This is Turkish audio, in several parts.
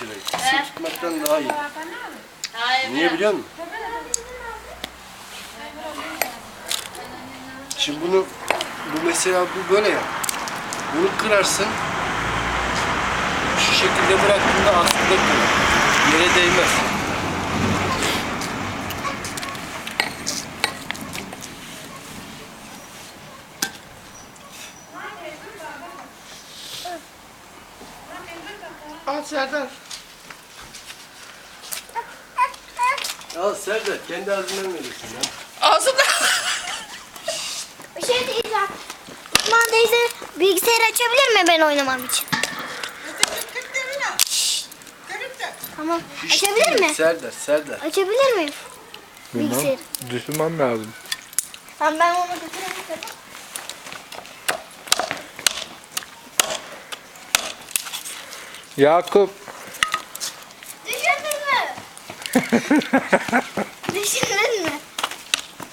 5 lirayı. Kısır tutmaktan daha iyi. Hayır. Niye biliyor musun? Şimdi bunu bu mesela bu böyle ya. Bunu kırarsın. Şu şekilde bıraktığında aslında kalır. Yere değmez. Al Serdar. Al Serdar kendi ağzından verirsin ya. Ağzında. Bir şey diyeceğim. Osman teyze bilgisayarı açabilir mi ben oynamam için? Tamam. Açabilir mi? Serdar, Serdar. Açabilir miyim? Bilgisayarı. Düşünmem lazım. Tamam ben onu götüreyim. Yakup. Düşündün mü?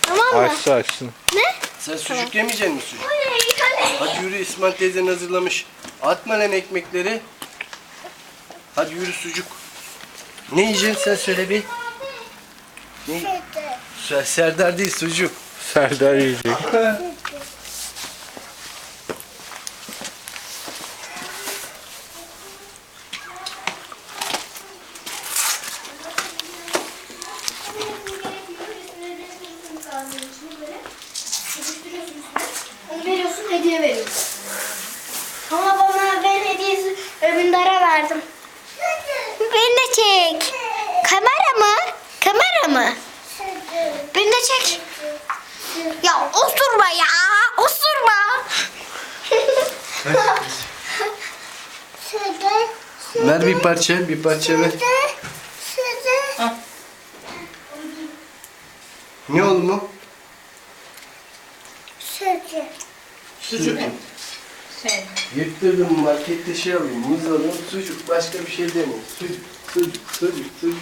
Tamam mı? Açtı açtın. Ne? Sen sucuk yemeyecek misin sucuk? Oley, oley. Hadi yürü İsmail teyzen hazırlamış. Atma lan ekmekleri. Hadi yürü sucuk. Ne yiyeceksin sen söyle bir. Ne? Ser- Serdar değil sucuk. Serdar yiyecek. Onu veriyorsun hediye veriyorsun. Ama bana ben hediyesi Övündar'a verdim. Beni de çek. Kamera mı? Kamera mı? Beni de çek. Ya osurma ya. Osurma. Ver bir parça, bir parça ver. Ne oğlum o? Sucuk. Şey. Yırttırdım markette şey alayım, muz alayım, sucuk, başka bir şey demeyeyim. Sucuk, sucuk, sucuk, sucuk.